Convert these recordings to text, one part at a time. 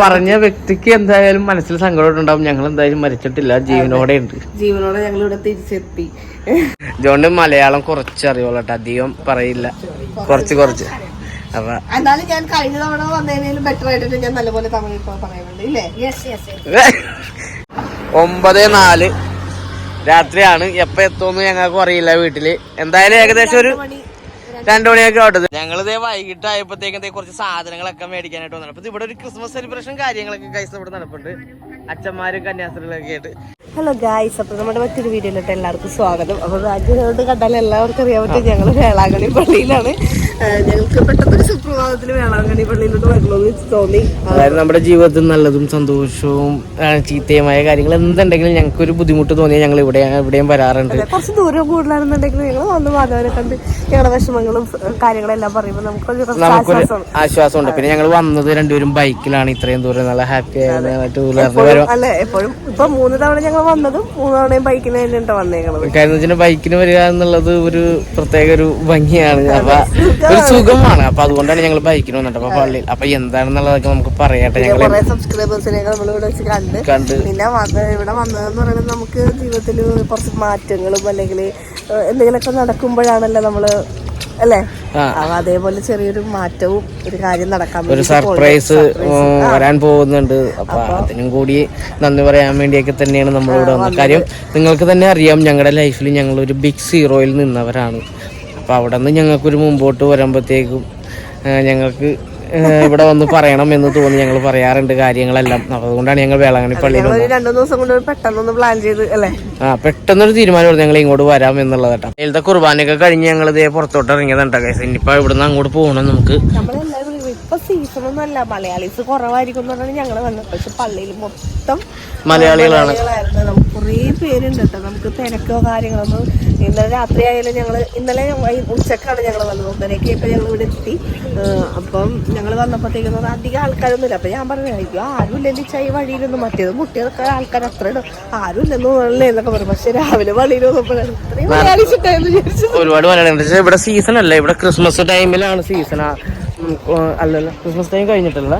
പറഞ്ഞ വ്യക്തിക്ക് എന്തായാലും മനസ്സിൽ സങ്കടം ഉണ്ടാവും. ഞങ്ങൾ എന്തായാലും മരിച്ചിട്ടില്ല. ജീവനോടെ ഉണ്ട്. ജീവനോടെ ഞങ്ങൾ ഇവിടെ തിരിച്ചെത്തി. ജോണ്ട് മലയാളം കുറച്ച് അറിയുള്ളൂ കേട്ടോ അധികം പറയില്ല. കുറച്ച് കുറച്ച്. അപ്പൊ എന്നാലും ഞാൻ കഴിഞ്ഞ തവണ വന്നതിനും ബെറ്റർ ആയിട്ട് ഞാൻ നല്ലപോലെ തമിഴ് പറയുന്നുണ്ട് ഇല്ലേ? ഒമ്പത് നാല് രാത്രിയാണ്. എപ്പോ എത്തുമെന്ന് ഞങ്ങൾക്ക് അറിയില്ല വീട്ടിൽ. എന്തായാലും ഏകദേശം ഒരു രണ്ടു മണിയൊക്കെ ഓട്ടത് ഞങ്ങളിതേ വൈകിട്ട് ആയപ്പോഴത്തേക്കും ദേ കുറച്ച് സാധനങ്ങളൊക്കെ മേടിക്കാനായിട്ട് വന്നു അപ്പൊ ഇവിടെ ഒരു ക്രിസ്മസ് സെലിബ്രേഷൻ കാര്യങ്ങളൊക്കെ കൈസ് ഇവിടെ നടപ്പുണ്ട്. അച്ഛന്മാരും കന്യാസ്ത്രീകളൊക്കെ ആയിട്ട്. ഹലോ ഗായ്സ് അപ്പൊ നമ്മുടെ മറ്റൊരു വീഡിയോയിലോട്ട് എല്ലാവർക്കും സ്വാഗതം. അപ്പൊ രാജ്യത്തോട്ട് കണ്ടാൽ എല്ലാവർക്കും അറിയാൻ പറ്റും ഞങ്ങൾ വേളാങ്കണി പള്ളിയിലാണ് ഞങ്ങൾക്ക് പെട്ടെന്നൊരു സുപ്രഭാതത്തിൽ വേളാങ്കണി പള്ളിയിലോട്ട് വരണമെന്ന് തോന്നി. അതായത് നമ്മുടെ ജീവിതത്തിൽ നല്ലതും സന്തോഷവും ചീത്തയുമായ കാര്യങ്ങൾ എന്തുണ്ടെങ്കിലും ഞങ്ങൾക്ക് ഒരു ബുദ്ധിമുട്ട് തോന്നിയാൽ ഞങ്ങൾ ഇവിടെ ഇവിടെയും വരാറുണ്ട്. കുറച്ച് ദൂരം കൂടുതലാണെന്നുണ്ടെങ്കിൽ ഞങ്ങൾ വന്ന് മാധവനെ കണ്ട് ഞങ്ങളുടെ വിഷമങ്ങളും കാര്യങ്ങളെല്ലാം പറയുമ്പോൾ നമുക്കൊരു നമുക്കൊരു ആശ്വാസമുണ്ട്. പിന്നെ ഞങ്ങൾ വന്നത് രണ്ടുപേരും ബൈക്കിലാണ് ഇത്രയും ദൂരം നല്ല ഹാപ്പി ആയിട്ട് അല്ലെ? എപ്പോഴും ഇപ്പൊ മൂന്ന് തവണ ഞങ്ങൾ വന്നതും മൂന്ന് തവണയും ബൈക്കിന് തന്നെയാണ് വന്നേക്കണത്. കാര്യം വെച്ചാൽ ബൈക്കിന് വരിക എന്നുള്ളത് ഒരു പ്രത്യേക ഒരു ഭംഗിയാണ്. അപ്പൊ ഒരു സുഖമാണ്. അപ്പൊ അതുകൊണ്ടാണ് ഞങ്ങൾ ബൈക്കിന് വന്നിട്ട് അപ്പൊ പള്ളിയിൽ അപ്പൊ എന്താണെന്നുള്ളതൊക്കെ നമുക്ക് പറയട്ടെ. ഞങ്ങൾ സബ്സ്ക്രൈബേഴ്സിനെയൊക്കെ നമ്മൾ ഇവിടെ വെച്ച് കണ്ട്. കണ്ട്. പിന്നെ ഇവിടെ വന്നതെന്ന് പറയുന്നത് നമുക്ക് ജീവിതത്തിൽ കുറച്ച് മാറ്റങ്ങളും അല്ലെങ്കിൽ എന്തെങ്കിലുമൊക്കെ നടക്കുമ്പോഴാണല്ലോ നമ്മൾ അല്ലേ. അപ്പൊ അതേപോലെ ചെറിയൊരു മാറ്റവും ഒരു കാര്യം നടക്കാൻ ഒരു സർപ്രൈസ് വരാൻ പോകുന്നുണ്ട്. അപ്പൊ അതിനും കൂടി നന്ദി പറയാൻ വേണ്ടിയൊക്കെ തന്നെയാണ് നമ്മൾ ഇവിടെ വന്നത് കാര്യം നിങ്ങൾക്ക് തന്നെ അറിയാം ഞങ്ങളുടെ ലൈഫിൽ ഞങ്ങൾ ഒരു ബിഗ് സീറോയിൽ നിന്നവരാണ്. അപ്പൊ അവിടെ നിന്ന് ഞങ്ങൾക്കൊരു മുമ്പോട്ട് വരുമ്പോഴത്തേക്കും ഞങ്ങൾക്ക് ഇവിടെ വന്ന് പറയണം എന്ന് തോന്നി ഞങ്ങൾ പറയാറുണ്ട് കാര്യങ്ങളെല്ലാം. അതുകൊണ്ടാണ് ഞങ്ങൾ വേളാങ്കണ്ണി പള്ളിയിൽ രണ്ടു ദിവസം കൊണ്ട് പെട്ടെന്ന് പ്ലാൻ ചെയ്ത് അല്ലേ? ആ പെട്ടെന്നൊരു തീരുമാനം ഞങ്ങൾ ഇങ്ങോട്ട് വരാം എന്നുള്ളത് കേട്ടോ. ഇതിലത്തെ കുർബാനയൊക്കെ കഴിഞ്ഞ് ഞങ്ങൾ ഇതേ പുറത്തോട്ട് ഇറങ്ങിയതാണ് കേസ് ഇനിയിപ്പോ ഇവിടുന്ന് അങ്ങോട്ട് പോകണം നമുക്ക്. നമ്മളെല്ലാവരും ഇപ്പൊ സീസൺ ഒന്നും അല്ല. മലയാളീസ് കുറവായിരിക്കും പറഞ്ഞാൽ വന്നത്. പക്ഷെ പള്ളിയിൽ മൊത്തം മലയാളികളാണ്. നമുക്ക് കുറേ പേരുണ്ട് കേട്ടോ. നമുക്ക് തിരക്കോ കാര്യങ്ങളൊന്നും ഇന്നലെ രാത്രി ആയാലും ഞങ്ങൾ ഇന്നലെ ഉച്ചക്കാണ് ഞങ്ങൾ വന്നത്. ഒന്നരയ്ക്ക് ഇപ്പം ഞങ്ങൾ ഇവിടെ എത്തി. അപ്പം ഞങ്ങൾ വന്നപ്പോഴത്തേക്കും അധികം ആൾക്കാരൊന്നുമില്ല. അപ്പം ഞാൻ പറഞ്ഞു അയ്യോ ആരും ഇല്ലെങ്കിൽ ചൈ വഴിയിലൊന്നും മറ്റേത് മുട്ടിയതൊക്കെ ആൾക്കാർ അത്ര ഇടും ആരും ഇല്ലെന്ന് പറഞ്ഞേ. എന്നൊക്കെ പറഞ്ഞു പക്ഷെ രാവിലെ വഴിയിൽ വന്നപ്പോഴാണ് ഇത്രയും ഒരുപാട് മലയാളികൾ. ഇവിടെ സീസൺ അല്ല. ഇവിടെ ക്രിസ്മസ് ടൈമിലാണ് സീസൺ അല്ലല്ല ക്രിസ്മസ് ടൈം കഴിഞ്ഞിട്ടല്ല.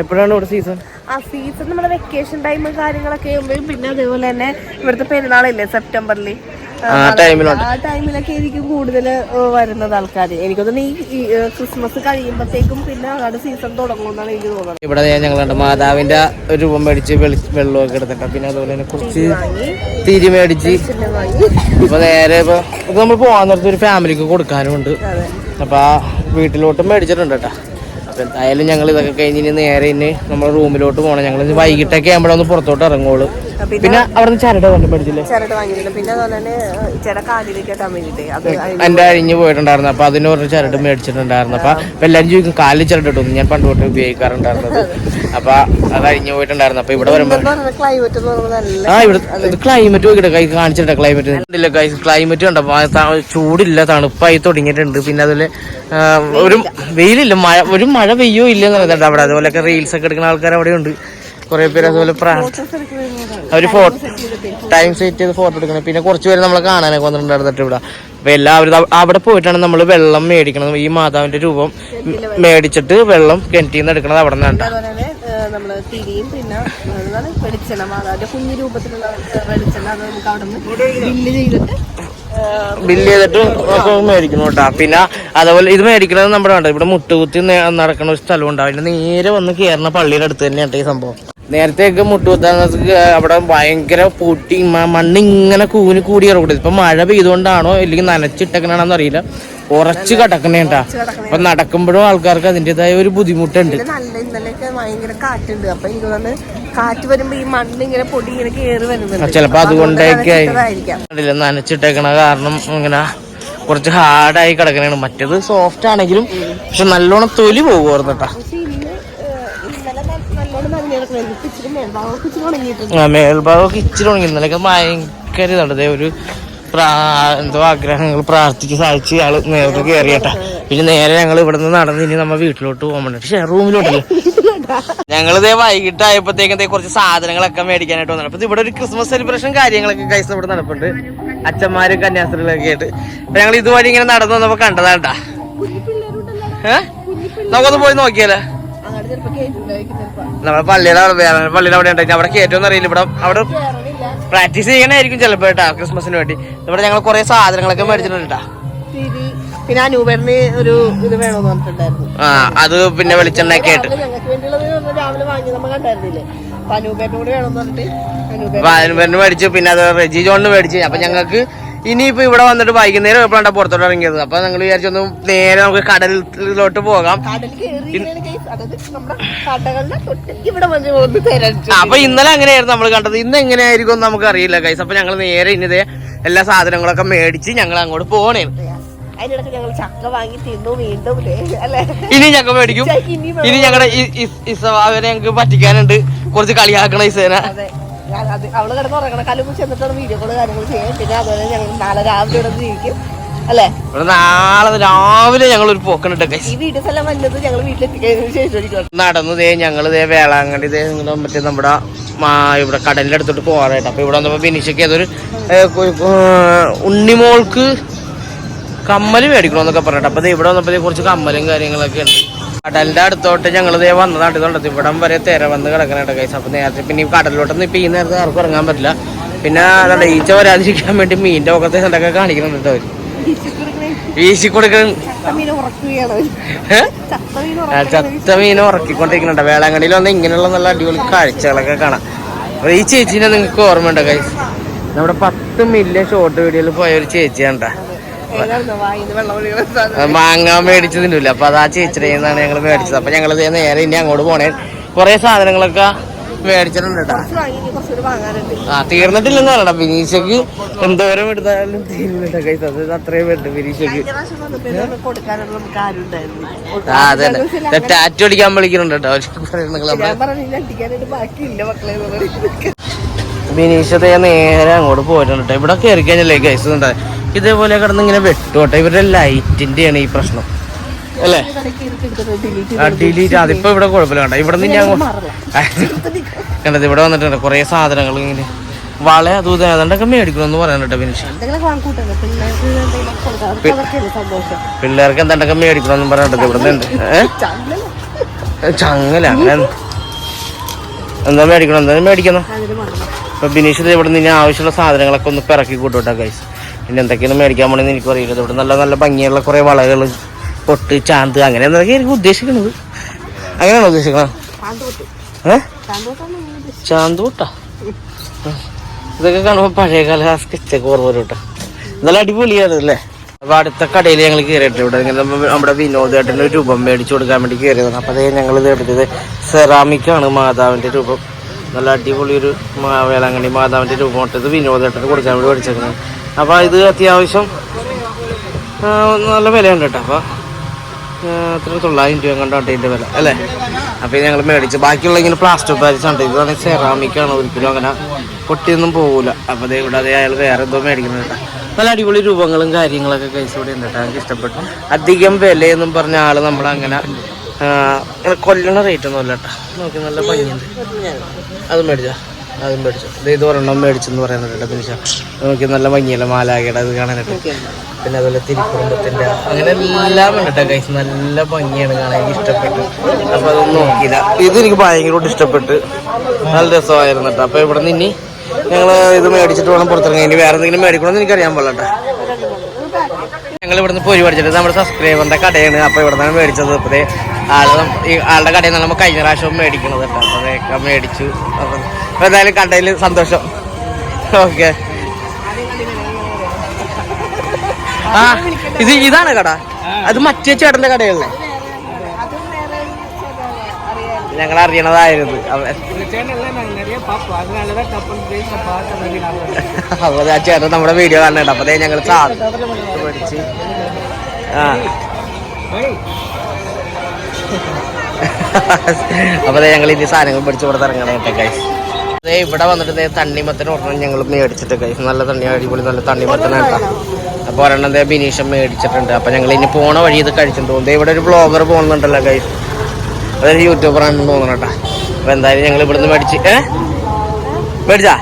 എപ്പോഴാണ് ഇവിടെ സീസൺ ആ സീസൺ നമ്മുടെ വെക്കേഷൻ ടൈം കാര്യങ്ങളൊക്കെ ആകുമ്പോഴും പിന്നെ അതേപോലെ തന്നെ ഇവിടുത്തെ പെരുന്നാളില്ലേ സെപ്റ്റംബറിൽ ആ ടൈമിലൊക്കെ ആയിരിക്കും കൂടുതൽ വരുന്നത് ആൾക്കാർ എനിക്ക് തോന്നുന്നു ഈ ക്രിസ്മസ് കഴിയുമ്പോഴത്തേക്കും പിന്നെ അങ്ങോട്ട് സീസൺ തുടങ്ങുമെന്നാണ് എനിക്ക് തോന്നുന്നത്. ഇവിടെ ഞങ്ങൾ മാതാവിന്റെ രൂപം മേടിച്ച് വെളി- വെള്ളമൊക്കെ എടുത്തിട്ട് പിന്നെ അതുപോലെ തന്നെ കുറച്ച് തിരി മേടിച്ച്. ഇപ്പൊ നേരെ ഇപ്പൊ നമ്മൾ പോകാൻ നേരത്തെ ഒരു ഫാമിലിക്ക് കൊടുക്കാനും ഉണ്ട് അതെ അപ്പൊ ആ വീട്ടിലോട്ട് മേടിച്ചിട്ടുണ്ട് കേട്ടോ. അപ്പോൾ എന്തായാലും ഞങ്ങൾ ഇതൊക്കെ കഴിഞ്ഞ് നേരെ ഇനി നമ്മുടെ റൂമിലോട്ട് പോകണം ഞങ്ങൾ വൈകിട്ടൊക്കെ ആകുമ്പോഴൊന്ന് പുറത്തോട്ട് ഇറങ്ങുള്ളൂ. പിന്നെ അവിടെ ചരട് വാങ്ങി പഠിച്ചില്ലേ ചരട് വാങ്ങിയിട്ടുണ്ട്. പിന്നെ അതുപോലെ തന്നെ ചില കാലിലേക്ക് അത് അഴിഞ്ഞ് എന്റെ അഴിഞ്ഞു പോയിട്ടുണ്ടായിരുന്നു. അപ്പൊ അതിന് കുറച്ച് ചരട് മേടിച്ചിട്ടുണ്ടായിരുന്നു. അപ്പൊ എല്ലാരും ചോദിക്കും കാലിൽ ചരട് ഇട്ടു ഞാൻ പണ്ട് തൊട്ട് ഉപയോഗിക്കാറുണ്ടായിരുന്നത്. അപ്പൊ അത് അഴിഞ്ഞു പോയിട്ടുണ്ടായിരുന്നു. അപ്പൊ ഇവിടെ വരുമ്പോ ആ ഇവിടെ ക്ലൈമറ്റ് നോക്കിയിട്ട് കൈ കാണിച്ചിട്ട് ക്ലൈമറ്റ് ഇല്ല ക്ലൈമറ്റ് കണ്ടപ്പോ ചൂടില്ല തണുപ്പായി തുടങ്ങിയിട്ടുണ്ട്. പിന്നെ അതുപോലെ ഒരു വെയിലില്ല. മഴ ഒരു മഴ പെയ്യോ ഇല്ല എന്നുള്ളത് അവിടെ അതുപോലെയൊക്കെ റീൽസ് ഒക്കെ എടുക്കുന്ന ആൾക്കാർ അവിടെ ഉണ്ട് കുറെ പേര് അതുപോലെ അവർ ഫോട്ടോ ടൈം സെറ്റ് ചെയ്ത് ഫോട്ടോ എടുക്കണം പിന്നെ കുറച്ച് പേര് നമ്മളെ കാണാനൊക്കെ വന്നിട്ടുണ്ടായിരുന്നു ഇവിടെ. അപ്പൊ എല്ലാവരും അവിടെ പോയിട്ടാണ് നമ്മൾ വെള്ളം മേടിക്കണം ഈ മാതാവിന്റെ രൂപം മേടിച്ചിട്ട് വെള്ളം കിണറ്റിൽ നിന്ന് എടുക്കണത് അവിടെ നിന്നാണ് അതുപോലെ തന്നെ ഏഹ്, നമ്മൾ തിരിയും പിന്നെ എന്താണ് വെളിച്ചെണ്ണ. മാതാവിന്റെ കുഞ്ഞു രൂപത്തിലുള്ള ഏഹ്, വെളിച്ചെണ്ണ അത് നമുക്ക് അവിടെ നിന്ന് ബില്ല് ചെയ്തിട്ട് ഏഹ്, ബില്ല് ചെയ്തിട്ട് ഒക്കെ മേടിക്കണം കേട്ടോ. പിന്നെ അതേപോലെ ഇത് മേടിക്കണത് നമ്മുടെ വേണ്ട ഇവിടെ മുട്ടുകുത്തി നടക്കണ നടക്കുന്ന ഒരു സ്ഥലം ഉണ്ടാവും അതിന്റെ നേരെ വന്ന് കയറുന്ന പള്ളിയുടെ അടുത്ത് തന്നെയാണ് ഈ സംഭവം. നേരത്തെയൊക്കെ മുട്ടുകുത്താൻ അവിടെ ഭയങ്കര പൊട്ടി മണ്ണ് ഇങ്ങനെ കൂനി കൂടി ഇറങ്ങും. ഇപ്പൊ മഴ പെയ്തുകൊണ്ടാണോ അല്ലെങ്കിൽ നനച്ചിട്ടേക്കണാണെന്ന് അറിയില്ല. ഉറച്ച് കിടക്കണേട്ടാ. അപ്പൊ നടക്കുമ്പോഴും ആൾക്കാർക്ക് അതിന്റെതായ ഒരു ബുദ്ധിമുട്ടുണ്ട്. നല്ല ഇന്നലെയൊക്കെ ഭയങ്കര കാറ്റുണ്ട്. അപ്പൊ എനിക്ക് തോന്നുന്നു കാറ്റ് വരുമ്പോ ഈ മണ്ണ് ഇങ്ങനെ പൊടി ഇങ്ങനെ വരുന്നുണ്ട്. ചിലപ്പോ അതുകൊണ്ടൊക്കെ നനച്ചിട്ടേക്കണ കാരണം ഇങ്ങനെ കുറച്ച് ഹാർഡായി കിടക്കണേണ്. മറ്റേത് സോഫ്റ്റ് ആണെങ്കിലും പക്ഷെ നല്ലോണം തൊലി പോകുമായിരുന്നു കേട്ടാ പക്ഷെ ഇന്ന് ഏഹ്, ഇന്നലെ ന- നല്ലോണം നനഞ്ഞു കിടക്കണായിരുന്നു ഇപ്പൊ ഇച്ചിരി മേൽഭാഗം ഇച്ചിരി ഉണങ്ങിയിട്ടുണ്ട് ആ, മേൽഭാഗമൊക്കെ ഇച്ചിരി ഉണങ്ങി. ഇന്നലെയൊക്കെ ഭയങ്കര ഇതുണ്ട് ഒരു പ്രാ എന്തോ ആഗ്രഹങ്ങൾ പ്രാർത്ഥിച്ച് സാധിച്ച് ആൾ നേരത്തെ കയറിയട്ടാ പിന്നെ നേരെ ഞങ്ങൾ ഇവിടെ നിന്ന് നടന്ന് ഇനി നമ്മ വീട്ടിലോട്ട് പോകാൻ പക്ഷേ റൂമിലോട്ടല്ലേ. ഞങ്ങളിതേ വൈകിട്ട് ആയപ്പോഴത്തേക്കും ദേ കുറച്ച് സാധനങ്ങളൊക്കെ മേടിക്കാനായിട്ട് വന്നു അപ്പൊ ഇവിടെ ഒരു ക്രിസ്മസ് സെലിബ്രേഷൻ കാര്യങ്ങളൊക്കെ കൈസ് ഇവിടെ നടപ്പുണ്ട്. അച്ഛന്മാരും കന്യാസ്ത്രീകളൊക്കെ ആയിട്ട്. അപ്പൊ ഞങ്ങൾ ഇതുവഴി ഇങ്ങനെ നടന്നു വന്നപ്പോ കണ്ടതാണ്ടാ ഏഹ് നമുക്കൊന്ന് പോയി നോക്കിയാലോ? നമ്മുടെ പള്ളിയുടെ അവിടെ പള്ളിയുടെ അവിടെ ഉണ്ടായി അവിടെ കയറ്റം അറിയില്ല. ഇവിടെ അവിടെ പ്രാക്ടീസ് ചെയ്യണായിരിക്കും ചിലപ്പോ കേട്ടാ ക്രിസ്മസിന് വേണ്ടി. ഇവിടെ ഞങ്ങൾ കുറെ സാധനങ്ങളൊക്കെ മേടിച്ചിട്ടുണ്ട് പിന്നെ അനൂപേറിന് ഒരു ഇത് വേണമെന്ന് പറഞ്ഞിട്ടുണ്ടായിരുന്നു. ആ അത് പിന്നെ വെളിച്ചെണ്ണയൊക്കെ ആയിട്ട്. ഞങ്ങൾക്ക് വേണ്ടിയുള്ളത് ഒന്ന് രാവിലെ വാങ്ങി നമ്മൾ കണ്ടായിരുന്നില്ലേ? അപ്പൊ അനൂപേട്ടനും കൂടി വേണമെന്ന് പറഞ്ഞിട്ട് അനൂപേട്ടൻ വായനപേരന് മേടിച്ചു പിന്നെ അത് റെജി ജോണിന് മേടിച്ചു. അപ്പൊ ഞങ്ങൾക്ക് ഇനിയിപ്പോ ഇവിടെ വന്നിട്ട് വൈകുന്നേരം എപ്പോഴാണ് പുറത്തോട്ട് ഇറങ്ങിയത്? അപ്പൊ ഞങ്ങൾ വിചാരിച്ചൊന്ന് നേരെ നമുക്ക് കടലിലോട്ട് പോകാം. അപ്പൊ ഇന്നലെ അങ്ങനെയായിരുന്നു നമ്മൾ കണ്ടത്? ഇന്ന് എങ്ങനെയായിരിക്കും നമുക്ക് അറിയില്ല കൈസ് അപ്പൊ ഞങ്ങൾ നേരെ ഇനി ദേ എല്ലാ സാധനങ്ങളൊക്കെ മേടിച്ച് ഞങ്ങൾ അങ്ങോട്ട് പോണേ. ഇനി ഞങ്ങൾ മേടിക്കും. ഇനി ഞങ്ങളുടെ ഇസവാവിനെ ഞങ്ങൾക്ക് പറ്റിക്കാനുണ്ട്. കുറച്ച് കളിയാക്കണം ഇസേന ഞാൻ അത് അവൾ കിടന്ന് ഉറങ്ങണ. കല്ലുമ്പ് ചെന്നിട്ടാണ് വീഡിയോ കോൾ കാര്യങ്ങൾ ചെയ്യാൻ പിന്നെ അതുപോലെ ഞങ്ങൾ നാളെ രാവിലെ ഇവിടെ ജീവിക്കും അല്ലേ? ഇവിടെ നാളെ രാവിലെ ഞങ്ങൾ ഒരു പോക്കണിട്ടൊക്കെ ഈ വീഡിയോസ് എല്ലാം വന്നത് ഞങ്ങൾ വീട്ടിലെത്തിക്കഴിഞ്ഞതിന് ശേഷം. നടന്നു ദേ ഞങ്ങൾ ദേ വേളാങ്കണ്ണി ദേ മറ്റേ നമ്മുടെ ഇവിടെ കടലിന്റെ അടുത്തോട്ട് പോകാനായിട്ട് അപ്പൊ ഇവിടെ വന്നപ്പോ ബിനിഷയ്ക്ക് ഏതൊരു ഉണ്ണിമോൾക്ക് കമ്മൽ മേടിക്കണമെന്നൊക്കെ പറഞ്ഞിട്ട്. അപ്പൊ ദേ ഇവിടെ വന്നപ്പോ ദേ കുറച്ച് കമ്മലും കാര്യങ്ങളൊക്കെ ഉണ്ട്. കടലിന്റെ അടുത്തോട്ട് ഞങ്ങൾ ദേ നാട്ടിൽ ഇതുണ്ട് ഇവിടം വരെ തിര വന്ന് കിടക്കണേട്ട കൈസ് അപ്പൊ നേരത്തെ പിന്നെ ഈ കടലിലോട്ടൊന്നും ഇപ്പൊ ഈ നേരത്തെ ആർക്കും ഇറങ്ങാൻ പറ്റില്ല. പിന്നെ അതാണ്ട് ഈച്ച വരാതിരിക്കാൻ വേണ്ടി മീനിന്റെ മുഖത്തെ സ്ഥലമൊക്കെ കാണിക്കുന്നുണ്ട് അവർ. വീശി കൊടുക്കണ ചത്ത മീൻ ഉറക്കിക്കൊണ്ടിരിക്കുന്നുണ്ട്. വേളാങ്കണ്ണിയിൽ വന്ന് ഇങ്ങനെയുള്ള നല്ല അടിപൊളി കാഴ്ചകളൊക്കെ കാണാം. അപ്പൊ ഈ ചേച്ചീനെ നിങ്ങൾക്ക് ഓർമ്മയുണ്ടോ കൈസ് നമ്മുടെ പത്ത് മില്യൺ ഷോർട്ട് വീഡിയോയിൽ പോയ ഒരു ചേച്ചിയാണ്ട മാങ്ങ മേടിച്ചതിനില്ല അപ്പൊ അത് ആ ചേച്ചിയുടെ നിന്നാണ് ഞങ്ങൾ മേടിച്ചത്. അപ്പൊ ഞങ്ങൾ നേരെ ഇനി അങ്ങോട്ട് പോണേ. കുറെ സാധനങ്ങളൊക്കെ മേടിച്ചിട്ടുണ്ട് കേട്ടോ. ആ തീർന്നിട്ടില്ലെന്ന് പറയണം ബിനീഷക്ക് എന്തോരം എടുത്താലും തീരുന്നില്ല കൈസ് അത് അത്രയും വേണ്ട ബിനീഷക്ക് ഉണ്ടായിരുന്നില്ല. ആ അതെ ടാറ്റു അടിക്കാൻ വിളിക്കുന്നുണ്ട് കേട്ടോ. ബിനീഷത്തെ നേരെ അങ്ങോട്ട് പോയിട്ടുണ്ട് ട്ടോ. ഇവിടെ കയറി കഴിഞ്ഞല്ലേ ഗൈസ് ഉണ്ട് ഇതേപോലെ കിടന്നിങ്ങനെ വെട്ടോട്ടെ ഇവരുടെ ലൈറ്റിന്റെ ആണ് ഈ പ്രശ്നം. അല്ലേ? ഡിലീറ്റ്. അതിപ്പോ ഇവിടെ കുഴപ്പമില്ല. കണ്ട? ഇവിടെ നിന്ന് ഞാൻ കണ്ടത് ഇവിടെ വന്നിട്ടുണ്ട്. കുറെ സാധനങ്ങൾ ഇങ്ങനെ. വള അതും ഇതും. ഏതാണ്ടൊക്കെ മേടിക്കണമെന്ന് എന്ന് പറയാൻ കേട്ടോ പിന്നെ പിള്ളേർക്ക് എന്തെങ്കിലും മേടിക്കണം എന്താണ്ടൊക്കെ മേടിക്കണമെന്നും പറയാനുണ്ട് ഇവിടെ നിന്ന് ചങ്ങല. അങ്ങനെ എന്താ? മേടിക്കണം? എന്താ മേടിക്കണം അപ്പൊ ഇപ്പൊ ബിനീഷ് ഇവിടെ നിന്ന് ആവശ്യമുള്ള സാധനങ്ങളൊക്കെ ഒന്ന് പിറക്കി കൂട്ടോട്ടെ ഗൈസ് പിന്നെ എന്തൊക്കെയാണ് മേടിക്കാൻ പോണെന്ന് എനിക്ക് അറിയില്ല. ഇവിടെ നല്ല നല്ല ഭംഗിയുള്ള കുറേ വളകൾ പൊട്ട് ചാന്ത് അങ്ങനെ എന്തൊക്കെ എനിക്ക് ഉദ്ദേശിക്കുന്നത് അങ്ങനെയാണോ ഉദ്ദേശിക്കുന്നത് ഉദ്ദേശിച്ചത്. ചാന്ത് പൊട്ടാ ഇതൊക്കെ കാണുമ്പോൾ പഴയകാല ആ സ്കെച്ചൊക്കെ ഓർമ്മ വരും നല്ല അടിപൊളിയാണ് അല്ലേ അപ്പൊ അടുത്ത കടയിൽ ഞങ്ങൾ കയറിയിട്ടുണ്ട് ഇവിടെ ഇങ്ങനെ നമ്മുടെ വിനോദേട്ടന്റെ രൂപം മേടിച്ചു കൊടുക്കാൻ വേണ്ടി കയറിയതാണ് അപ്പൊ അതേ ഞങ്ങൾ ഇത് എടുത്തത് സെറാമിക്കാണ് മാതാവിന്റെ രൂപം. നല്ല അടിപൊളി ഒരു വേളാങ്കണ്ണി മാതാവിന്റെ രൂപം ഇട്ടത് വിനോദേട്ടന് കൊടുക്കാൻ വേണ്ടി മേടിച്ചേക്കുന്നത് അപ്പൊ ഇത് അത്യാവശ്യം നല്ല വിലയുണ്ട് കേട്ടോ. അപ്പൊ ആ, എത്ര തൊള്ളായിരം രൂപ കണ്ടാട്ടെ ഇതിന്റെ വില അല്ലേ? അപ്പോൾ ഞങ്ങൾ മേടിച്ചു ബാക്കിയുള്ള ഇങ്ങനെ പ്ലാസ്റ്റിക് പാരിസ് ഉണ്ട്. ഇതാണ് സെറാമിക്കാണ് ഒരിക്കലും അങ്ങനെ പൊട്ടിയൊന്നും പോകൂല അപ്പോൾ ദേ ഇവിടെ അതേ അയാൾ വേറെ എന്തോ മേടിക്കുന്നത് കേട്ടോ. നല്ല അടിപൊളി രൂപങ്ങളും കാര്യങ്ങളൊക്കെ കൈസ് ഇവിടെ ഉണ്ട് എനിക്ക് ഇഷ്ടപ്പെട്ടു. അധികം വിലയെന്നും പറഞ്ഞ ആൾ നമ്മളങ്ങനെ കൊല്ലണ റേറ്റ് ഒന്നും അല്ല കേട്ടോ. നോക്കി നല്ല ഭംഗിയുണ്ട്. അത് മേടിച്ചോ? അതും മേടിച്ചു. ദേ ഇത് ഒരെണ്ണം മേടിച്ചെന്ന് പറയുന്നത് കേട്ടോ പിന്നെ നോക്കി നല്ല ഭംഗിയല്ല മാലാകയുടെ അത് കാണാനായിട്ട്? പിന്നെ അതുപോലെ തിരുക്കുടുംബത്തിന്റെ അങ്ങനെ എല്ലാം ഉണ്ട് കൈസ് നല്ല ഭംഗിയാണ് കാണാൻ. എനിക്ക് ഇഷ്ടപ്പെട്ടു. അപ്പോൾ അതൊന്നും നോക്കിയില്ല. ഇത് എനിക്ക് ഭയങ്കരമായിട്ട് ഇഷ്ടപ്പെട്ട്. നല്ല രസമായിരുന്നു കേട്ടോ. അപ്പൊ ഇവിടെ നിന്ന് ഇനി ഞങ്ങൾ ഇത് മേടിച്ചിട്ട് വേണം പുറത്തിറങ്ങി ഇനി വേറെ എന്തെങ്കിലും മേടിക്കണമെന്ന് എനിക്കറിയാൻ പാടില്ല ഞങ്ങൾ ഇവിടുന്ന് പോയി മേടിച്ചിട്ട് നമ്മുടെ സബ്സ്ക്രൈബറിന്റെ കടയാണ്. അപ്പോൾ ഇവിടെ നിന്നാണ് മേടിച്ചത് ഇപ്പോഴത്തെ ആൾ ഈ ആളുടെ കടയിൽ നിന്നാണ് നമ്മൾ കഴിഞ്ഞ പ്രാവശ്യം മേടിക്കണത് കേട്ടോ. അപ്പൊ അതൊക്കെ മേടിച്ചു. അപ്പൊ എന്തായാലും കണ്ടതിൽ സന്തോഷം. ഓക്കെ. ആ ഇത് ഇതാണ് കട. അത് മറ്റേ ചേട്ടന്റെ കടയല്ലേ? ഞങ്ങൾ അറിയണതായിരുന്നു. അപ്പൊ ആ ചേട്ടൻ നമ്മുടെ വീഡിയോ കാണുന്നുണ്ട്. അപ്പൊ ഞങ്ങൾ ആ. അപ്പൊ ഞങ്ങൾ ഇനി സാധനങ്ങൾ പിടിച്ചു ഇവിടെ ഇറങ്ങണം ദേ ഇവിടെ വന്നിട്ട് ദേ തണ്ണിമത്തന് ഒരെണ്ണം ഞങ്ങൾ മേടിച്ചിട്ട് ഗൈസ് നല്ല തണ്ണി അടിപൊളി നല്ല തണ്ണിമത്തനാണ് കേട്ടോ അപ്പൊ ഒരെണ്ണം ദേ ബിനീഷം മേടിച്ചിട്ടുണ്ട്. അപ്പൊ ഞങ്ങൾ ഇനി പോണ വഴി ഇത് കഴിച്ചിട്ട് തോന്നുന്നു ഇവിടെ ഒരു ബ്ലോഗർ പോകുന്നുണ്ടല്ലോ കൈ അതൊരു യൂട്യൂബറാണെന്ന് തോന്നണം കേട്ടോ അപ്പൊ എന്തായാലും ഞങ്ങൾ ഇവിടുന്ന് മേടിച്ച് ഏ? മേടിച്ചാ?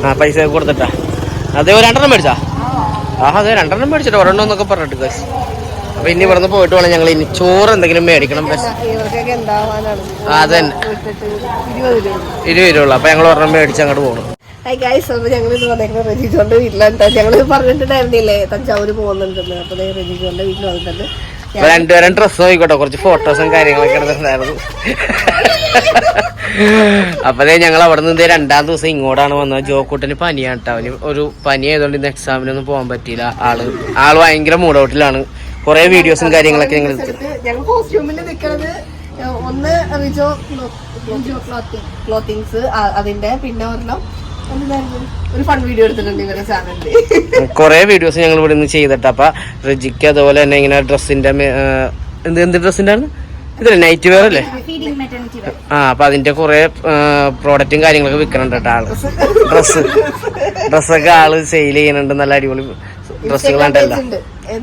ആ പൈസ കൊടുത്തിട്ടാ. അതെ രണ്ടെണ്ണം മേടിച്ചാ? ആ അതെ രണ്ടെണ്ണം മേടിച്ചിട്ട് ഒരെണ്ണം എന്നൊക്കെ പറഞ്ഞിട്ട് ഗൈസ് അപ്പൊ ഇനി ഇവിടുന്ന് പോയിട്ട് വേണം ഞങ്ങൾ ഇനി ചോറ് എന്തെങ്കിലും മേടിക്കണം. അതന്നെ. ഇരുപത് രൂപ. അപ്പൊ ഞങ്ങൾ ഒരെണ്ണം മേടിച്ച് അങ്ങോട്ട് പോകണം ഞങ്ങൾ ഇന്ന് വന്നേക്കുന്നത് റെജിജോന്റെ വീട്ടിലാണ് ഞങ്ങൾ പറഞ്ഞിട്ടുണ്ടായിരുന്നില്ലേ? തഞ്ചാവൂര് പോകുന്നുണ്ടെന്ന്. അപ്പോൾ ദേ റെജിജോന്റെ വീട്ടിൽ വന്നിട്ടുണ്ട്. അപ്പൊ രണ്ടുപേരും ഡ്രസ്സ് നോക്കിക്കോട്ടെ. കുറച്ച് ഫോട്ടോസും കാര്യങ്ങളൊക്കെ എടുത്തിട്ടുണ്ടായിരുന്നു. അപ്പതേ ഞങ്ങൾ അവിടെ നിന്ന് രണ്ടാം ദിവസം ഇങ്ങോട്ടാണ് വന്നത്. ജോക്കൂട്ടിന് പനിയാണ് കേട്ടോ അവന് ഒരു പനി ആയതുകൊണ്ട് ഇന്ന് എക്സാമിനൊന്നും പോകാൻ പറ്റിയില്ല. ആൾ ആൾ ഭയങ്കര മൂഡൌട്ടിലാണ് കുറെ വീഡിയോസും കാര്യങ്ങളൊക്കെ ഞങ്ങൾ ഞങ്ങൾ കോസ്റ്റ്യൂമിൽ നിൽക്കുന്നത് ഒന്ന് റിജോ റിജോ ക്ലോത്തിങ്സ് അതിന്റെ പിന്നെ ഒരെണ്ണം ഒരു ഫൺ വീഡിയോ എടുത്തിട്ടുണ്ട് ഇവരുടെ ചാനലിൽ കുറെ വീഡിയോസ് ഞങ്ങൾ ഇവിടെ നിന്ന് ചെയ്തിട്ട് അപ്പൊ റിജിക്ക് അതുപോലെ തന്നെ ഇങ്ങനെ ഡ്രസ്സിന്റെ എന്ത് എന്ത് ഡ്രസ്സിന്റെ ആണ് ഇതല്ലേ നൈറ്റ് വെയർ അല്ലേ ആ അപ്പൊ അതിന്റെ കൊറേ പ്രോഡക്റ്റും കാര്യങ്ങളൊക്കെ വിൽക്കണുണ്ട് കേട്ടോ ആൾ. ഡ്രസ്സ് ഡ്രസ്സൊക്കെ ആൾ സെയിൽ ചെയ്യുന്നുണ്ട് നല്ല അടിപൊളി ഡ്രസ്സുകളുണ്ടല്ലോ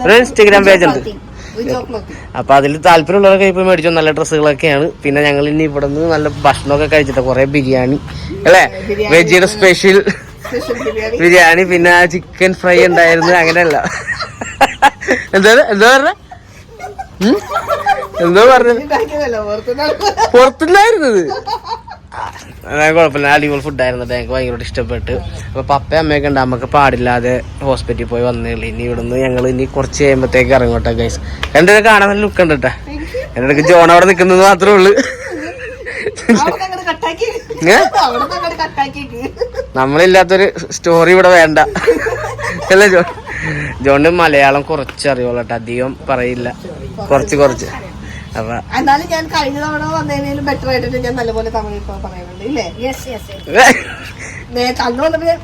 ഒരു ഇൻസ്റ്റഗ്രാം പേജ് ഉണ്ട്. അപ്പൊ അതിൽ താല്പര്യമുള്ളവരൊക്കെ ഇപ്പൊ മേടിച്ചു. നല്ല ഡ്രസ്സുകളൊക്കെയാണ്. പിന്നെ ഞങ്ങൾ ഇനി ഇവിടെ നിന്ന് നല്ല ഭക്ഷണമൊക്കെ കഴിച്ചിട്ട് കൊറേ ബിരിയാണി. അല്ലേ? വെജിയുടെ സ്പെഷ്യൽ ബിരിയാണി. പിന്നെ ചിക്കൻ ഫ്രൈ ഉണ്ടായിരുന്നു. അങ്ങനെയല്ല. എന്താ എന്താ പറഞ്ഞ? എന്തോ പറഞ്ഞത് പുറത്തുണ്ടായിരുന്നത് കുഴപ്പമില്ല. അടിപൊളി ഫുഡായിരുന്നു കേട്ടോ ഞങ്ങൾക്ക് ഭയങ്കര ഇഷ്ടപ്പെട്ട്. അപ്പം പപ്പ അമ്മയൊക്കെ ഉണ്ട്. അമ്മയ്ക്ക് പാടില്ലാതെ ഹോസ്പിറ്റലിൽ പോയി വന്നുള്ളൂ ഇനി ഇവിടുന്ന് ഞങ്ങൾ ഇനി കുറച്ച് കഴിയുമ്പോഴത്തേക്ക് ഇറങ്ങോട്ടെ ഗൈസ് രണ്ടുപേരെ കാണാൻ നല്ല ലുക്ക് ഉണ്ട് കേട്ടോ. എന്റെ ജോൺ അവിടെ നിൽക്കുന്നത് മാത്രമേ ഉള്ളൂ. നമ്മളില്ലാത്തൊരു സ്റ്റോറി ഇവിടെ വേണ്ട. അല്ലേ ജോൺ ജോണിന് മലയാളം കുറച്ച് അറിയുള്ളൂ കേട്ടോ. അധികം പറയില്ല. കുറച്ച് കുറച്ച്. അപ്പൊ എന്നാലും ഞാൻ കഴിഞ്ഞ തവണ വന്നതിനും ബെറ്റർ ആയിട്ട് ഞാൻ നല്ലപോലെ തമിഴ് ഇപ്പൊ പറയുന്നുണ്ട് ഇല്ലേ? യെസ് യെസ് കണ്ണു വന്നപ്പോ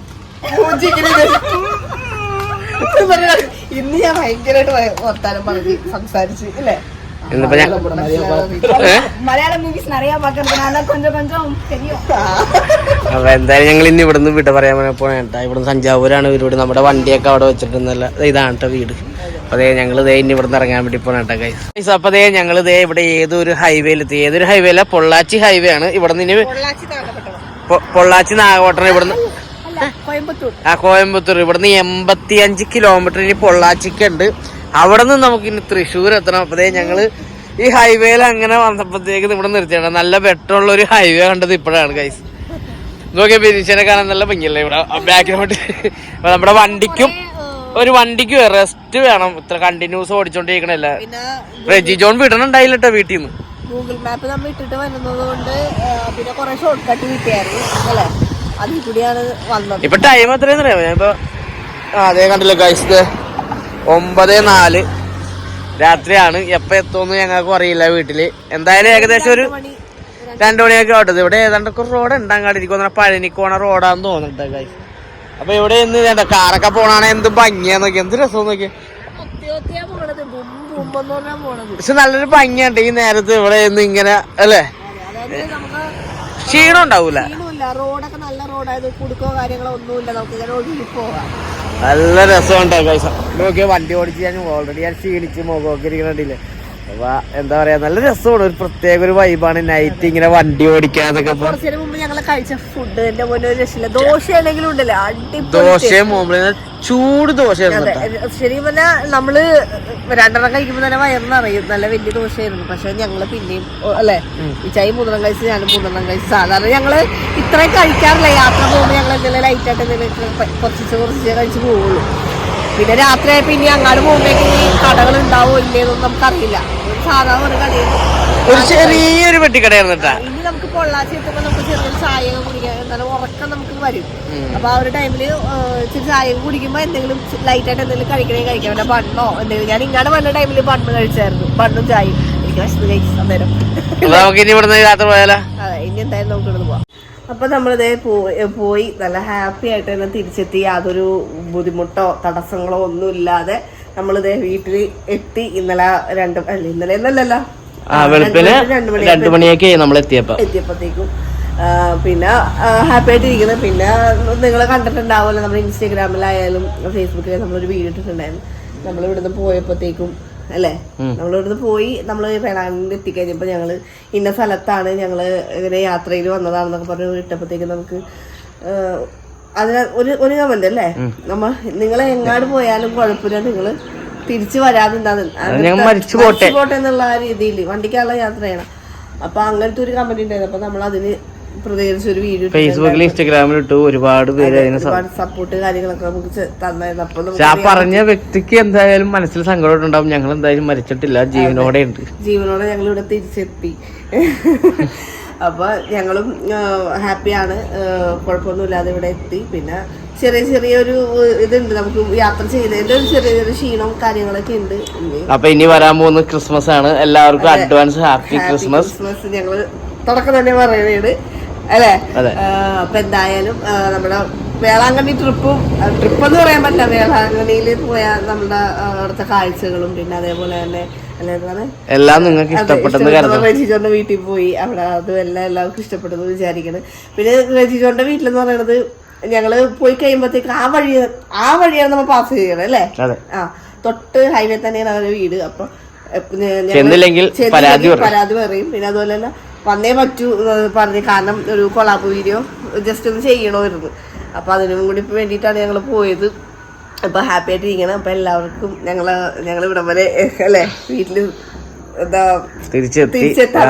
ഇന്ന് ഞാൻ ഭയങ്കരമായിട്ട് വർത്താനം പറഞ്ഞു സംസാരിച്ച് ഇല്ലേ? മലയാള മൂവീസ് നിറയെ പാക്കുന്നതിനാല കൊഞ്ചം കൊഞ്ചം അപ്പൊ എന്തായാലും ഞങ്ങൾ ഇന്ന് ഇവിടുന്ന് വിട പറയാൻ പോണേട്ടാ ഇവിടുന്ന് സഞ്ചാവൂരാണ് ഇവരോട് നമ്മുടെ വണ്ടിയൊക്കെ അവിടെ വെച്ചിട്ടുണ്ടല്ല ഇതാണ് വീട്. ദേ ഞങ്ങൾ ദേ ഇനി ഇവിടുന്ന് ഇറങ്ങാൻ വേണ്ടി പോണേട്ടാ ഗൈസ് അപ്പൊ ദേ ഞങ്ങൾ ദേ ഇവിടെ ഏതൊരു ഹൈവേയിലെത്തി ഏതൊരു ഹൈവേ അല്ല പൊള്ളാച്ചി ഹൈവേ ആണ്. ഇവിടെ നിന്ന് പൊള്ളാച്ചി നാഗോട്ടന ഇവിടുന്ന് കോയമ്പത്തൂർ. ആ കോയമ്പത്തൂർ. ഇവിടുന്ന് എൺപത്തി അഞ്ച് കിലോമീറ്റർ ഇനി പൊള്ളാച്ചിക്ക് ഉണ്ട് അവിടെ നിന്ന് നമുക്ക് ഇനി തൃശ്ശൂർ എത്തണം. അപ്പതേ ഞങ്ങൾ ഈ ഹൈവേയിൽ അങ്ങനെ വന്നപ്പോഴത്തേക്ക് ഇവിടെ നിർത്തിയാണ് നല്ല വെട്ടമുള്ള ഒരു ഹൈവേ കണ്ടത് ഇപ്പോഴാണ് ഗൈസ് നോക്കിയാൽ ബിരീച്ചനെ കാണാൻ നല്ല ഭംഗിയല്ലേ ഇവിടെ? ബാക്ക്ഗ്രൗണ്ട് നമ്മുടെ വണ്ടിക്കും ഒരു വണ്ടിക്ക് റെസ്റ്റ് വേണം. ഇത്ര കണ്ടിന്യൂസ് ഓടിച്ചോണ്ടിരിക്കണല്ല. റെജി ജോൺ വിടണുണ്ടായില്ല കേട്ടോ വീട്ടിൽ നിന്ന് ഗൂഗിൾ മാപ്പ് നമ്മൾ ഇട്ടിട്ട് വരുന്നത് കൊണ്ട് പിന്നെ കുറെ ഷോർട്ട് കട്ട് കിട്ടിയായിരുന്നു. അല്ലേ? അതിൽ കൂടിയാണ് വന്നത്. ഇപ്പൊ ടൈം എത്രയെന്ന് അറിയാമോ? ആ, അതേ കണ്ടില്ല ഗൈസ് ഒമ്പത് നാല്. രാത്രിയാണ്. എപ്പോ എത്തുമെന്ന് ഞങ്ങൾക്ക് അറിയില്ല വീട്ടിൽ. എന്തായാലും ഏകദേശം ഒരു രണ്ടു മണിയൊക്കെ ഓട്ടത് ഇവിടെ ഏതാണ്ടൊക്കെ റോഡ് ഉണ്ടാകാണ്ടിരിക്കും പഴനിക്കോണ റോഡാന്ന് തോന്നുന്നുണ്ട് ഗൈസ് അപ്പൊ ഇവിടെ ഇന്ന് വേണ്ട കാറൊക്കെ പോണാണ് എന്ത് ഭംഗിയാ നോക്കി എന്ത് രസം നോക്കി പക്ഷെ നല്ലൊരു ഭംഗിയുണ്ട് ഈ നേരത്ത് ഇവിടെ ഇന്ന് ഇങ്ങനെ അല്ലേ? ക്ഷീണം ഉണ്ടാവൂല. റോഡൊക്കെ നല്ല റോഡായത് കുടുക്കോ കാര്യങ്ങളോ ഒന്നുമില്ല നമുക്ക് ഇങ്ങനെ ഒഴുകി പോകാം. നല്ല നോക്കിയ വണ്ടി ഓടിച്ച് ഞാൻ ഓൾറെഡി ഞാൻ ക്ഷീണിച്ച് മുഖമൊക്കെ ഇരിക്കണില്ലേ അപ്പൊ എന്താ പറയാ നല്ല രസമാണ്. ഒരു പ്രത്യേക ഒരു വൈബാണ് നൈറ്റ് ഇങ്ങനെ വണ്ടി ഓടിക്കാന്നൊക്കെ കുറച്ചു മുമ്പ് ഞങ്ങൾ കഴിച്ച ഫുഡ് എന്റെ മുന്നേ ഒരു രക്ഷയില്ല ദോശയാണെങ്കിലും ഉണ്ടല്ലോ അടിപൊളി ദോശയും മുമ്പിൽ ചൂട് ദോശയായിരുന്നു ശരി ശരിക്കും പറഞ്ഞാൽ നമ്മൾ രണ്ടെണ്ണം കഴിക്കുമ്പോ തന്നെ വയറിനറിയും നല്ല വലിയ ദോശയായിരുന്നു. പക്ഷെ ഞങ്ങൾ പിന്നെയും അല്ലെ? ഇച്ചായി മൂന്നെണ്ണം കഴിച്ച് ഞാനും മൂന്നെണ്ണം കഴിച്ച് സാധാരണ ഞങ്ങൾ ഇത്രയും കഴിക്കാറില്ല. യാത്ര പോകുമ്പോൾ ഞങ്ങൾ എന്തെങ്കിലും ലൈറ്റ് ആയിട്ട് എന്തെങ്കിലും കുറച്ച് കുറച്ച് കഴിച്ച് പോവുള്ളൂ. പിന്നെ രാത്രിയായി പിന്നെ ഇനി അങ്ങാട് പോകുമ്പോഴേക്കും കടകൾ ഉണ്ടാവോ ഇല്ലേന്നൊന്നും നമുക്കറിയില്ല. ഒരു സാധാരണ ഒരു കടയിൽ ഒരു ചെറിയൊരു പെട്ടിക്കടയായിരുന്നു കേട്ടാ. ഇനി നമുക്ക് പൊള്ളാച്ചി എത്തുമ്പോൾ നമുക്ക് ചെറിയൊരു ചായ കുടിക്കാൻ കുടിക്കാം. എന്നാലും ഉറക്കം നമുക്ക് വരും. അപ്പൊ ആ ഒരു ടൈമിൽ ഇച്ചിരി ചായ കുടിക്കുമ്പോൾ കുടിക്കുമ്പോ എന്തെങ്കിലും ലൈറ്റ് ആയിട്ട് എന്തെങ്കിലും കഴിക്കണേ കഴിക്കാം. പിന്നെ ബണ്ണോ എന്തെങ്കിലും. ഞാൻ ഇങ്ങനെ വന്ന ടൈമിൽ ബണ്ണ് കഴിച്ചായിരുന്നു. ബണ്ണും ചായയും. എനിക്ക് വിശന്ന് കഴിച്ചു അന്നേരം. അപ്പൊ നമുക്ക് ഇനി ഇവിടുന്ന് യാത്ര പോയാലോ? അതെ ഇനി എന്തായാലും നമുക്ക് ഇവിടുന്ന് പോവാം. അപ്പൊ നമ്മളിത് പോയി നല്ല ഹാപ്പി ആയിട്ട് തന്നെ തിരിച്ചെത്തി. യാതൊരു ബുദ്ധിമുട്ടോ തടസ്സങ്ങളോ ഒന്നും ഇല്ലാതെ നമ്മളിത് വീട്ടിൽ എത്തി. ഇന്നലെ രണ്ട് അല്ല ഇന്നലെ എന്നല്ലല്ലോ. രണ്ട് മണിയൊക്കെ നമ്മൾ എത്തിയപ്പോ എത്തിയപ്പോഴത്തേക്കും പിന്നെ ഹാപ്പി ആയിട്ടിരിക്കുന്നത് പിന്നെ നിങ്ങൾ കണ്ടിട്ടുണ്ടാവുമല്ലോ നമ്മുടെ ഇൻസ്റ്റാഗ്രാമിലായാലും ഫേസ്ബുക്കിലായാലും നമ്മളൊരു വീഡിയോ ഇട്ടിട്ടുണ്ടായിരുന്നു. നമ്മൾ ഇവിടുന്ന് പോയപ്പോഴത്തേക്കും അല്ലേ? നമ്മളിവിടുന്ന് പോയി നമ്മൾ വേളാങ്കണ്ണി എത്തിക്കഴിഞ്ഞപ്പോൾ ഞങ്ങൾ ഇന്ന സ്ഥലത്താണ് ഞങ്ങൾ ഇങ്ങനെ യാത്രയിൽ വന്നതാണെന്നൊക്കെ പറഞ്ഞ് ഇട്ടപ്പോഴത്തേക്കും നമുക്ക് അതിന് ഒരു ഒരു കമന്റ് അല്ലേ? നമ്മ നിങ്ങൾ എങ്ങാട് പോയാലും കുഴപ്പമില്ല. നിങ്ങൾ തിരിച്ചു ഞങ്ങൾ മരിച്ചു പോട്ടെ. പോട്ടെ എന്നുള്ള ആ രീതിയിൽ വണ്ടിക്കുള്ള യാത്ര ചെയ്യണം അപ്പൊ അങ്ങനത്തെ ഒരു കമന്റ് ഉണ്ടായിരുന്നു. അപ്പൊ നമ്മൾ അതിന് പ്രതികരിച്ച ഒരു വീഡിയോ ഫേസ്ബുക്കിൽ ഇൻസ്റ്റാഗ്രാമിൽ ഇട്ടു ഒരുപാട് പേര് അതിനെ ഒരുപാട് സപ്പോർട്ട് കാര്യങ്ങളൊക്കെ നമുക്ക് ചെ- തന്നായിരുന്നു അപ്പൊ പക്ഷെ ആ പറഞ്ഞ വ്യക്തിക്ക് എന്തായാലും മനസ്സിൽ സങ്കടം ഉണ്ടാവും. ഞങ്ങൾ എന്തായാലും മരിച്ചിട്ടില്ല. ജീവനോടെ ഉണ്ട്. ജീവനോടെ ഞങ്ങൾ ഇവിടെ തിരിച്ചെത്തി. അപ്പൊ ഞങ്ങളും ഹാപ്പിയാണ് കുഴപ്പമൊന്നുമില്ലാതെ ഇവിടെ എത്തി. പിന്നെ ചെറിയ ചെറിയൊരു ഒരു ഇതുണ്ട്. നമുക്ക് യാത്ര ചെയ്തതിന്റെ ഒരു ചെറിയ ചെറിയ ക്ഷീണവും കാര്യങ്ങളൊക്കെ ഉണ്ട്. അപ്പൊ ഇനി വരാൻ പോകുന്ന ക്രിസ്മസ് ആണ്. എല്ലാവർക്കും അഡ്വാൻസ് ഹാപ്പി ക്രിസ്മസ് ക്രിസ്മസ് ഞങ്ങൾ തുടക്കം തന്നെ പറയുന്നത് അല്ലേ. അപ്പൊ എന്തായാലും നമ്മുടെ വേളാങ്കണ്ണി ട്രിപ്പും ട്രിപ്പ് എന്ന് പറയാൻ പറ്റില്ല. വേളാങ്കണ്ണിയിൽ പോയ നമ്മുടെ അവിടുത്തെ കാഴ്ചകളും പിന്നെ അതേപോലെ തന്നെ എല്ലാം നിങ്ങൾക്ക് ഇഷ്ടപ്പെട്ടെന്ന് കരുതുന്നു. റജിജോന്റെ വീട്ടിൽ പോയി. അവിടെ അതും എല്ലാം എല്ലാവർക്കും ഇഷ്ടപ്പെട്ടെന്ന് വിചാരിക്കണം. പിന്നെ രജിജോന്റെ വീട്ടിലെന്ന് പറയുന്നത് ഞങ്ങൾ പോയി കഴിയുമ്പോഴത്തേക്ക് ആ വഴി ആ വഴിയാണ് നമ്മൾ പാസ് ചെയ്യണം അല്ലേ? ആ തൊട്ട് ഹൈവേ തന്നെയാണ് അവരുടെ വീട്. അപ്പൊ ചെന്നില്ലെങ്കിൽ. പരാതി പറയും. പിന്നെ അതുപോലെ തന്നെ വന്നേ പറ്റൂ എന്ന് പറഞ്ഞു കാരണം ഒരു കൊളാബ് വീഡിയോ ജസ്റ്റ് ഒന്ന് ചെയ്യണമായിരുന്നു. അപ്പോൾ അതിനും കൂടി വേണ്ടിയിട്ടാണ് ഞങ്ങൾ പോയത്. അപ്പോൾ ഹാപ്പി ആയിട്ടിരിക്കണം അപ്പോൾ അപ്പൊ എല്ലാവർക്കും ഞങ്ങൾ ഞങ്ങൾ ഇവിടെ വരെ അല്ലേ വീട്ടിൽ എന്താ തിരിച്ചെത്തി. തിരിച്ചെത്താൻ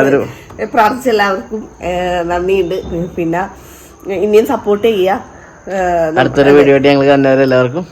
പ്രാർത്ഥിച്ച എല്ലാവർക്കും നന്ദിയുണ്ട്. പിന്നെ ഇനിയും സപ്പോർട്ട് ചെയ്യുക അടുത്തൊരു വീഡിയോ ഞങ്ങൾ കണ്ടവരെല്ലാവർക്കും.